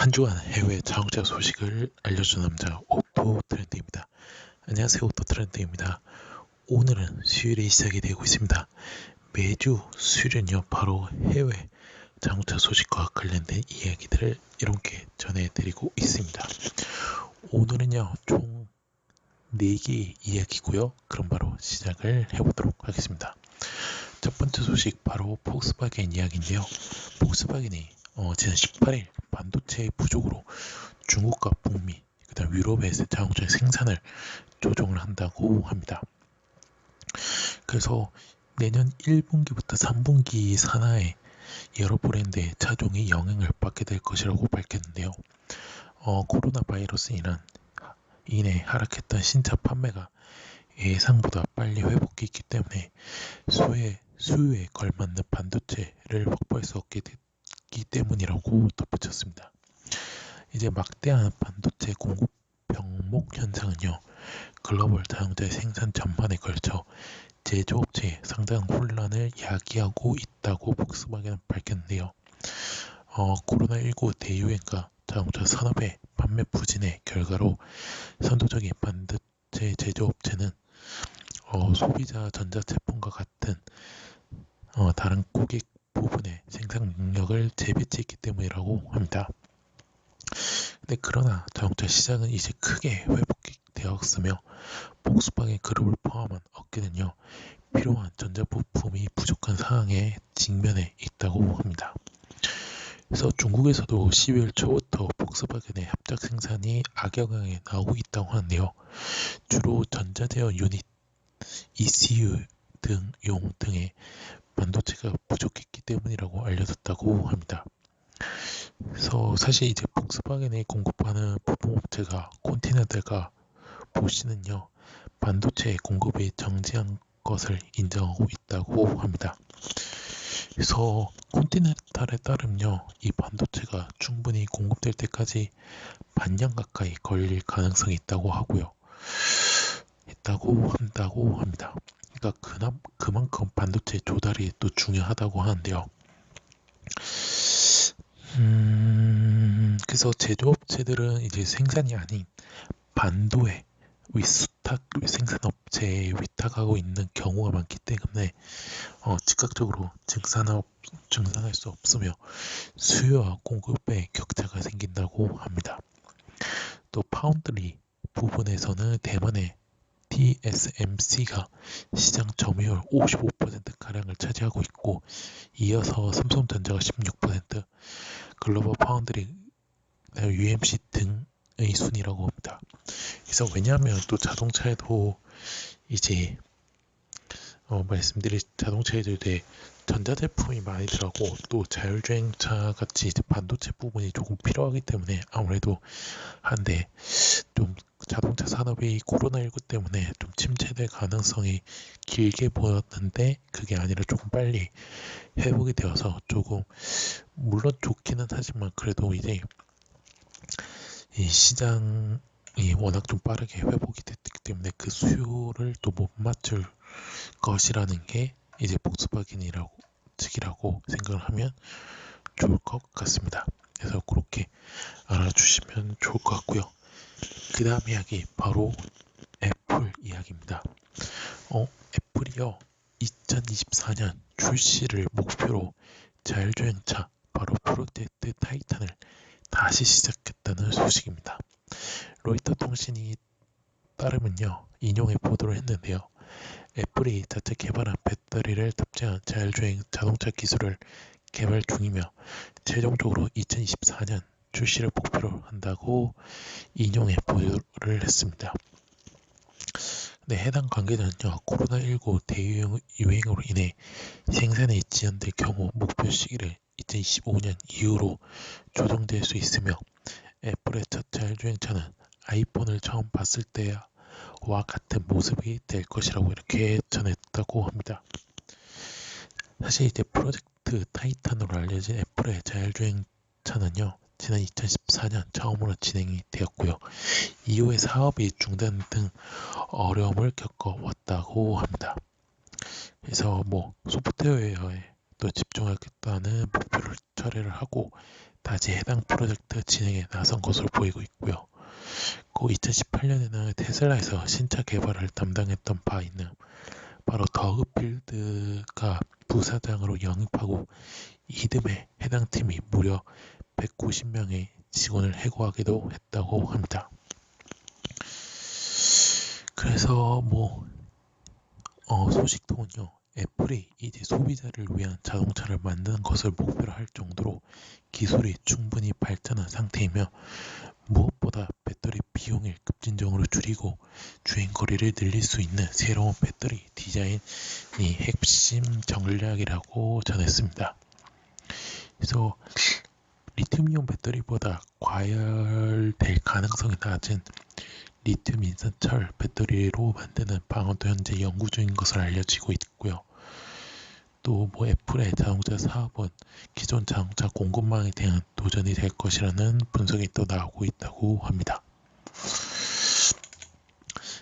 한 주간 해외 자동차 소식을 알려주는 남자 오토 트렌드입니다. 안녕하세요 오토 트렌드입니다. 오늘은 수요일에 시작이 되고 있습니다. 매주 수요일은요 바로 해외 자동차 소식과 관련된 이야기들을 이렇게 전해드리고 있습니다. 오늘은요 총 4개의 이야기고요. 그럼 바로 시작을 해보도록 하겠습니다. 첫 번째 소식 바로 폭스바겐 이야기인데요. 폭스바겐이 어, 지난 18일 반도체 부족으로 중국과 북미, 그다음 유럽에서 자동차 생산을 조정을 한다고 합니다. 그래서 내년 1분기부터 3분기 산하에 여러 브랜드의 차종이 영향을 받게 될 것이라고 밝혔는데요. 어, 코로나 바이러스 인한 인해 하락했던 신차 판매가 예상보다 빨리 회복했기 때문에 수요에, 수요에 걸맞는 반도체를 확보할 수 없게 됐기 때문이라고 덧붙였습니다. 이제 막대한 반도체 공급 병목 현상은요, 글로벌 자동차 생산 전반에 걸쳐 제조업체에 상당한 혼란을 야기하고 있다고 폭스바겐은 밝혔는데요. 어, 코로나19 대유행과 자동차 산업의 판매 부진의 결과로 선도적인 반도체 제조업체는 어, 소비자 전자제품과 같은 어, 다른 고객 부분의 생산 능력을 재배치했기 때문이라고 합니다. 근데 그러나 자동차 시장은 이제 크게 회복되었으며 복스바겐 그룹을 포함한 업계는요 필요한 전자부품이 부족한 상황에 직면해 있다고 합니다. 그래서 중국에서도 12월 초부터 복스바겐의 합작 생산이 악영향에 나오고 있다고 하는데요. 주로 전자제어 유닛, ECU 등 용 등의 반도체가 부족했기 때문이라고 알려졌다고 합니다. 그래서 사실 이제 복스바겐에 공급하는 부품업체가 콘티넨탈과 보시는요 반도체 공급이 정지한 것을 인정하고 있다고 합니다. 그래서 콘티넨탈에 따르면요 이 반도체가 충분히 공급될 때까지 반년 가까이 걸릴 가능성이 있다고 하고요 있다고 한다고 합니다. 그러니까 그만큼 반도체 조달이 또 중요하다고 하는데요. 음, 그래서 제조업체들은 이제 생산이 아닌 반도에 위탁 생산업체에 위탁하고 있는 경우가 많기 때문에 어, 즉각적으로 증산업 증산할 수 없으며 수요와 공급의 격차가 생긴다고 합니다. 또 파운드리 부분에서는 대만의 TSMC가 시장 점유율 55%가량을 차지하고 있고 이어서 삼성전자가 16%, 글로벌 파운드리, UMC 등의 순위라고 합니다. 그래서 왜냐하면 또 자동차에도 이제 어, 말씀드린 자동차에도 이제 전자제품이 많이 들어가고 또 자율주행차 같이 반도체 부분이 조금 필요하기 때문에 아무래도 한데 좀 자동차 산업이 코로나19 때문에 좀 침체될 가능성이 길게 보였는데 그게 아니라 조금 빨리 회복이 되어서 조금 물론 좋기는 하지만 그래도 이제 이 시장 이 워낙 좀 빠르게 회복이 됐기 때문에 그 수요를 또 못 맞출 것이라는 게 이제 복스바겐이라고 측이라고 생각을 하면 좋을 것 같습니다. 그래서 그렇게 알아주시면 좋을 것 같고요. 그 다음 이야기 바로 애플 이야기입니다. 어, 애플이요. 2024년 출시를 목표로 자율주행차 바로 프로젝트 타이탄을 다시 시작했다는 소식입니다. 로이터 통신이 따르면요. 인용해 보도를 했는데요. 애플이 자체 개발한 배터리를 탑재한 자율주행 자동차 기술을 개발 중이며 최종적으로 2024년 출시를 목표로 한다고 인용해 보도를 했습니다. 네, 해당 관계자는요, 코로나19 대유행으로 인해 생산이 지연될 경우 목표 시기를 2025년 이후로 조정될 수 있으며 애플의 첫 자율주행차는 아이폰을 처음 봤을 때 와 같은 모습이 될 것이라고 이렇게 전했다고 합니다. 사실 이제 프로젝트 타이탄으로 알려진 애플의 자율주행차는요, 지난 2014년 처음으로 진행이 되었고요. 이후에 사업이 중단 등 어려움을 겪어왔다고 합니다. 그래서 뭐 소프트웨어의 또 집중하겠다는 목표를 철회를 하고 다시 해당 프로젝트 진행에 나선 것으로 보이고 있고요. 그 2018년에는 테슬라에서 신차 개발을 담당했던 바 있는 바로 더그필드가 부사장으로 영입하고 이듬해 해당 팀이 무려 190명의 직원을 해고하기도 했다고 합니다. 그래서 뭐 어, 소식통은요. 애플이 이제 소비자를 위한 자동차를 만드는 것을 목표로 할 정도로 기술이 충분히 발전한 상태이며 무엇보다 배터리 비용을 급진적으로 줄이고 주행 거리를 늘릴 수 있는 새로운 배터리 디자인이 핵심 전략이라고 전했습니다. 그래서 리튬이온 배터리보다 과열될 가능성이 낮은 리튬 인산철 배터리로 만드는 방어도 현재 연구 중인 것으로 알려지고 있고요. 또 뭐 애플의 자동차 사업은 기존 자동차 공급망에 대한 도전이 될 것이라는 분석이 또 나오고 있다고 합니다.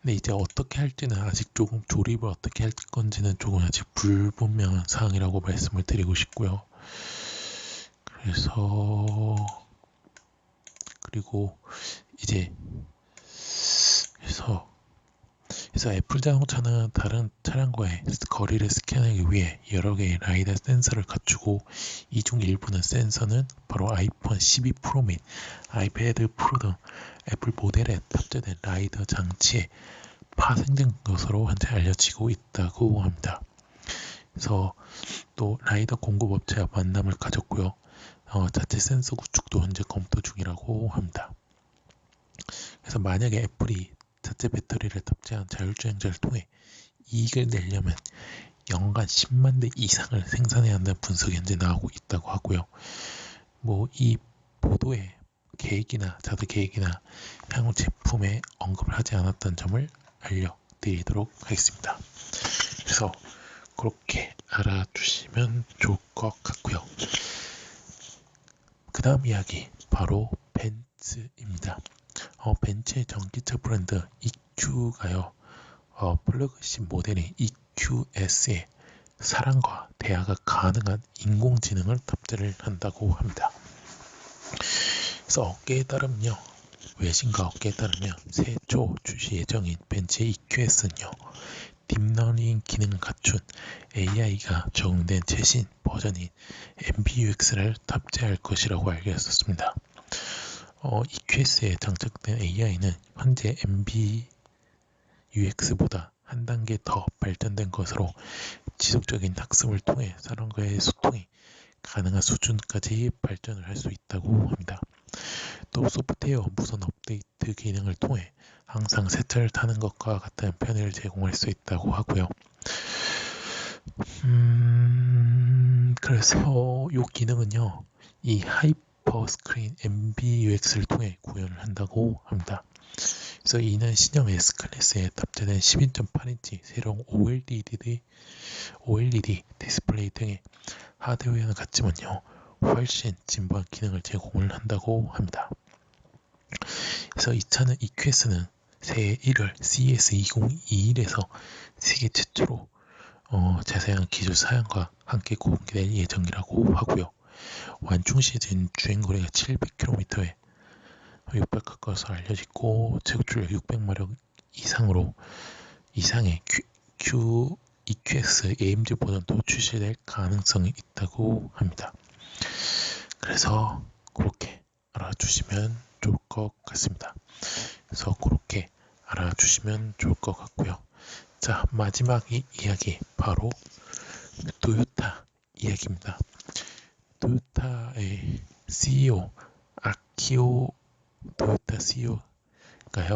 근데 이제 어떻게 할지는 아직 조금 조립을 어떻게 할 건지는 조금 아직 불분명한 사항이라고 말씀을 드리고 싶고요. 그래서 그리고 이제 그래서 그래서 애플 자동차는 다른 차량과의 거리를 스캔하기 위해 여러 개의 라이다 센서를 갖추고 이 중 일부는 센서는 바로 아이폰 12 프로 및 아이패드 프로 등 애플 모델에 탑재된 라이더 장치에 파생된 것으로 현재 알려지고 있다고 합니다. 그래서 또 라이더 공급업체와 만남을 가졌고요. 어, 자체 센서 구축도 현재 검토 중이라고 합니다. 그래서 만약에 애플이 자체 배터리를 탑재한 자율주행차를 통해 이익을 내려면 연간 10만 대 이상을 생산해야 한다는 분석이 현재 나오고 있다고 하고요. 뭐 이 보도에 계획이나 자도 계획이나 향후 제품에 언급을 하지 않았다는 점을 알려드리도록 하겠습니다. 그래서 그렇게 알아주시면 좋을 것 같고요. 그 다음 이야기 바로 벤츠입니다. 어, 벤츠의 전기차 브랜드 EQ가요. 어, 플러그십 모델인 EQS에 사랑과 대화가 가능한 인공지능을 탑재를 한다고 합니다. 그래서 업계에 따르면요. 외신과 업계에 따르면 새초 출시 예정인 벤츠의 EQS는요. 딥러닝 기능을 갖춘 AI가 적용된 최신 버전인 MBUX를 탑재할 것이라고 알려졌습니다. 어, EQS에 장착된 AI는 현재 MBUX보다 한 단계 더 발전된 것으로 지속적인 학습을 통해 사람과의 소통이 가능한 수준까지 발전을 할 수 있다고 합니다. 또 소프트웨어 무선 업데이트 기능을 통해 항상 새 차를 타는 것과 같은 편의를 제공할 수 있다고 하고요. 음, 그래서 이 기능은요, 이 하이퍼 스크린 MBUX를 통해 구현을 한다고 합니다. 그래서 이는 신형 S클래스에 탑재된 12.8인치 새로운 OLED, OLED 디스플레이 등의 하드웨어는 같지만요. 훨씬 진보한 기능을 제공을 한다고 합니다. 그래서 이 차는 EQS는 새해 1월 CES 2021에서 세계 최초로 어, 자세한 기술 사양과 함께 공개될 예정이라고 하고요. 완충 시즌 주행 거리가 700km에 육박가까워서 알려지고 제곱출력 600마력 이상으로 이상의 Q, Q EQS AMG 버전도 출시될 가능성이 있다고 합니다. 그래서 그렇게 알아주시면 좋을 것 같습니다. 그래서 그렇게 알아주시면 좋을 것 같고요. 자 마지막 이 이야기 바로 토요타 이야기입니다. 토요타의 CEO 아키오 토요타 CEO가요.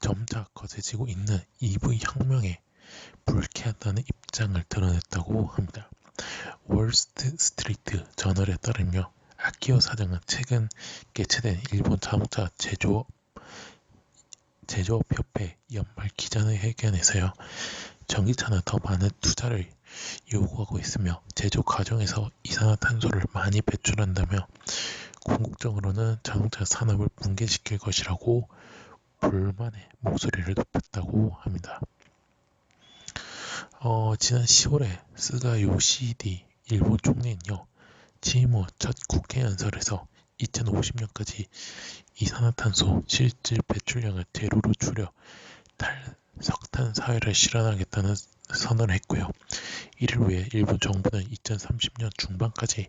점차 거세지고 있는 EV 혁명에 불쾌하다는 입장을 드러냈다고 합니다. 월스트리트 저널에 따르며 아키오 사장은 최근 개최된 일본 자동차 제조업 제조업협회 연말 기자회견에서요. 전기차는 더 많은 투자를 요구하고 있으며 제조 과정에서 이산화탄소를 많이 배출한다며 궁극적으로는 자동차 산업을 붕괴시킬 것이라고 불만의 목소리를 높였다고 합니다. 어, 지난 10월에 스가 요시디 일본 총리는요, 취임 후 첫 국회 연설에서 2050년까지 이산화탄소 실질 배출량을 제로로 줄여 탈석탄 사회를 실현하겠다는 선언을 했고요. 이를 위해 일본 정부는 2030년 중반까지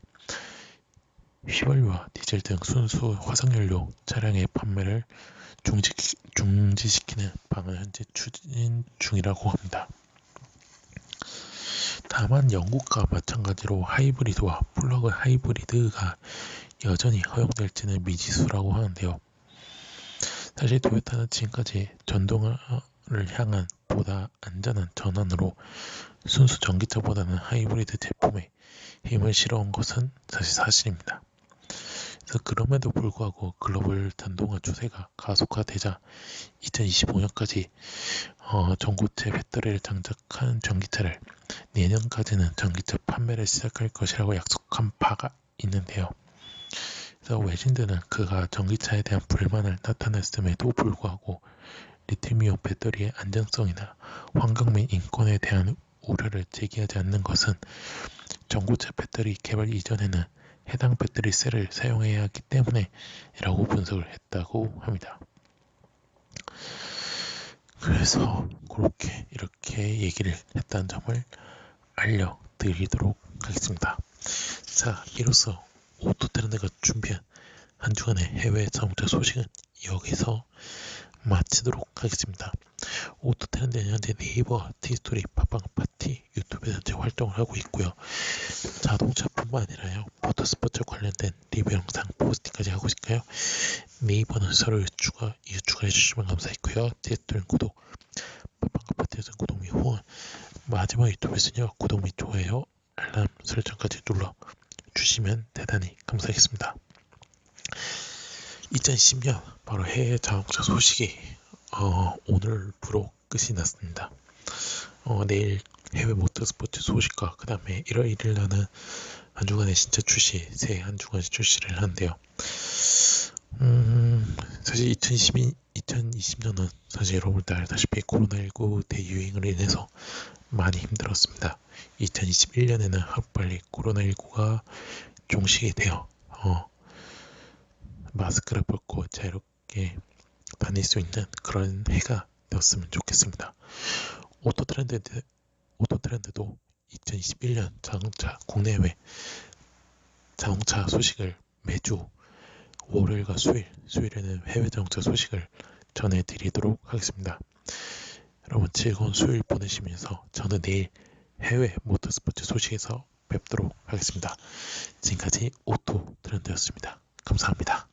휘발유와 디젤 등 순수 화석연료 차량의 판매를 중지, 중지시키는 방안을 현재 추진 중이라고 합니다. 다만 영국과 마찬가지로 하이브리드와 플러그 하이브리드가 여전히 허용될지는 미지수라고 하는데요. 사실 도요타는 지금까지 전동을 향한 보다 안전한 전환으로 순수 전기차보다는 하이브리드 제품에 힘을 실어온 것은 사실 사실입니다. 그래서 그럼에도 불구하고 글로벌 전동화 추세가 가속화되자 2025년까지 어, 전고체 배터리를 장착한 전기차를 내년까지는 전기차 판매를 시작할 것이라고 약속한 바가 있는데요. 그래서 외신들은 그가 전기차에 대한 불만을 나타냈음에도 불구하고 리튬이온 배터리의 안전성이나 환경 및 인권에 대한 우려를 제기하지 않는 것은 전고체 배터리 개발 이전에는 해당 배터리 셀을 사용해야 하기 때문에 라고 분석을 했다고 합니다. 그래서 그렇게 이렇게 얘기를 했다는 점을 알려드리도록 하겠습니다. 자, 이로써 오토트렌드가 준비한 한 주간의 해외 자동차 소식은 여기서 마치도록 하겠습니다. 오토트렌드는 현재 네이버, 티스토리, 팟빵파티, 유튜브에 현재 활동을 하고 있고요. 자동차뿐만 아니라요. 모터스포츠 관련된 리뷰 영상, 포스팅까지 하고 있으니까요. 네이버는 서로 유추가, 유추가해 주시면 감사했고요. 티스토리는 구독, 팟빵파티에서는 구독 및 후원, 마지막 유튜브에서는요. 구독 및 좋아요, 알람 설정까지 눌러 주시면 대단히 감사하겠습니다. 2010년 바로 해외 자동차 소식이 어, 오늘부로 끝이 났습니다. 어, 내일 해외 모터스포츠 소식과 그 다음에 1월 1일 날은 한 주간의 신차 출시, 새한 주간 출시를 하는데요. 음, 사실 2012, 2020년은 사실 여러분 들 알다시피 코로나19 대유행으로 인해서 많이 힘들었습니다. 2021년에는 하루빨리 코로나19가 종식이 되어 어, 마스크를 벗고 자유롭게 다닐 수 있는 그런 해가 되었으면 좋겠습니다. 오토 트렌드 오토 트렌드도 2021년 자동차 국내외 자동차 소식을 매주 월요일과 수요일, 수요일에는 해외 자동차 소식을 전해드리도록 하겠습니다. 여러분 즐거운 수요일 보내시면서 저는 내일 해외 모터스포츠 소식에서 뵙도록 하겠습니다. 지금까지 오토 트렌드였습니다. 감사합니다.